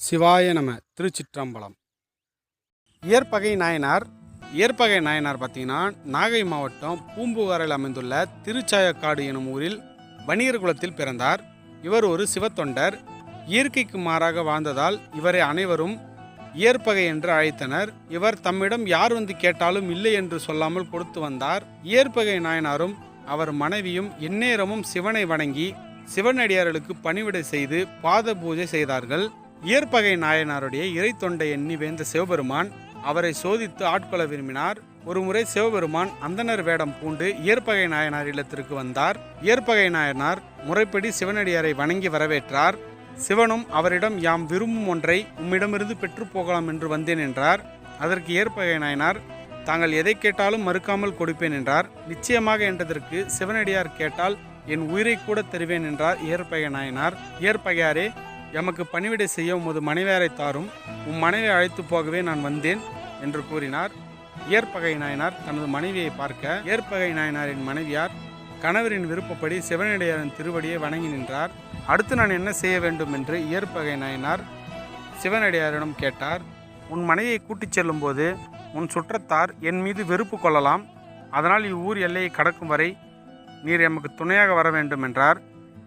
சிவாய நம திருச்சிற்றம்பலம். இயற்பகை நாயனார் இயற்பகை நாயனார் பார்த்தீங்கன்னா நாகை மாவட்டம் பூம்புகாரில் அமைந்துள்ள திருச்சாயக்காடு எனும் ஊரில் வணிகர் குலத்தில் பிறந்தார். இவர் ஒரு சிவத்தொண்டர். இயற்கைக்கு மாறாக வாழ்ந்ததால் இவரை அனைவரும் இயற்பகை என்று அழைத்தனர். இவர் தம்மிடம் யார் வந்து கேட்டாலும் இல்லை என்று சொல்லாமல் கொடுத்து வந்தார். இயற்பகை நாயனாரும் அவர் மனைவியும் எந்நேரமும் சிவனை வணங்கி சிவனடியார்களுக்கு பணிவிடை செய்து பாத பூஜை செய்தார்கள். இயற்பகை நாயனாருடைய இறை தொண்டை எண்ணி வேந்த சிவபெருமான் அவரை சோதித்து ஆட்கொள்ள விரும்பினார். ஒருமுறை சிவபெருமான் அந்தணர் வேடம் பூண்டு இயற்பகை நாயனார் இல்லத்திற்கு வந்தார். இயற்பகை நாயனார் முறைப்படி சிவனடியாரை வணங்கி வரவேற்றார். சிவனும் அவரிடம் யாம் விரும்பும் ஒன்றை உம்மிடமிருந்து பெற்று போகலாம் என்று வந்தேன் என்றார். அதற்கு ஏற்பகை நாயனார் தாங்கள் எதை கேட்டாலும் மறுக்காமல் கொடுப்பேன் என்றார். நிச்சயமாக என்றதற்கு சிவனடியார் கேட்டால் என் உயிரை கூட தருவேன் என்றார் ஏற்பகை நாயனார். ஏற்பகையாரே எமக்கு பணிவிடை செய்ய உமது மனைவியாரை தாரும். உம் மனைவியை அழைத்து போகவே நான் வந்தேன் என்று கூறினார். ஏற்பகை நாயனார் தனது மனைவியை பார்க்க ஏற்பகை நாயனாரின் மனைவியார் கணவரின் விருப்பப்படி சிவனடியாரின் திருவடியை வணங்கி நின்றார். அடுத்து நான் என்ன செய்ய வேண்டும் என்று இயற்பகை நாயனார் சிவனடியாரிடம் கேட்டார். உன் மனைவியை கூட்டிச் செல்லும்போது உன் சுற்றத்தார் என் மீது வெறுப்பு கொள்ளலாம். அதனால் இவ்வூர் எல்லையை கடக்கும் வரை நீர் எமக்கு துணையாக வர வேண்டும் என்றார்.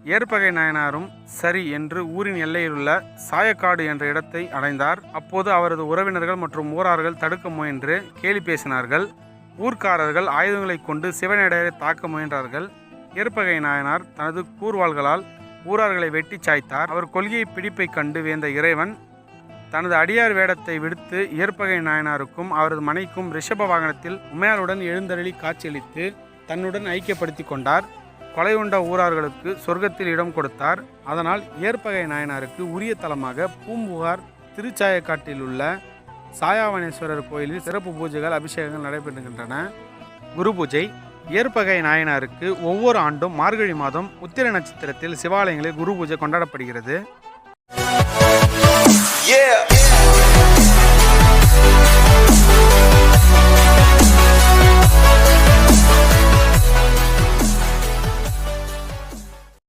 ஏற்பகை நாயனாரும் சரி என்று ஊரின் எல்லையிலுள்ள சாயக்காடு என்ற இடத்தை அடைந்தார். அப்போது அவரது உறவினர்கள் மற்றும் ஊரார்கள் தடுக்க முயன்று கேலி பேசினார்கள். ஊர்க்காரர்கள் ஆயுதங்களை கொண்டு சிவனடையரை தாக்க முயன்றார்கள். ஏற்பகை நாயனார் தனது கூர்வாள்களால் ஊரார்களை வெட்டி சாய்த்தார். அவர் கொள்கையை பிடிப்பை கண்டு வேந்த இறைவன் தனது அடியார் வேடத்தை விடுத்து ஏற்பகை நாயனாருக்கும் அவரது மனைக்கும் ரிஷப வாகனத்தில் உமையாருடன் எழுந்தருளி காட்சியளித்து தன்னுடன் ஐக்கியப்படுத்தி கொண்டார். கொலையுண்ட ஊரார்களுக்கு சொர்க்கத்தில் இடம் கொடுத்தார். அதனால் ஏற்பகை நாயனாருக்கு உரிய தலமாக பூம்புகார் திருச்சாயக்காட்டில் உள்ள சாயாவனேஸ்வரர் கோயிலில் சிறப்பு பூஜைகள் அபிஷேகங்கள் நடைபெறுகின்றன. குரு பூஜை. ஏற்பகை நாயனாருக்கு ஒவ்வொரு ஆண்டும் மார்கழி மாதம் உத்திர நட்சத்திரத்தில் சிவாலயங்களில் குரு பூஜை கொண்டாடப்படுகிறது. Yeah.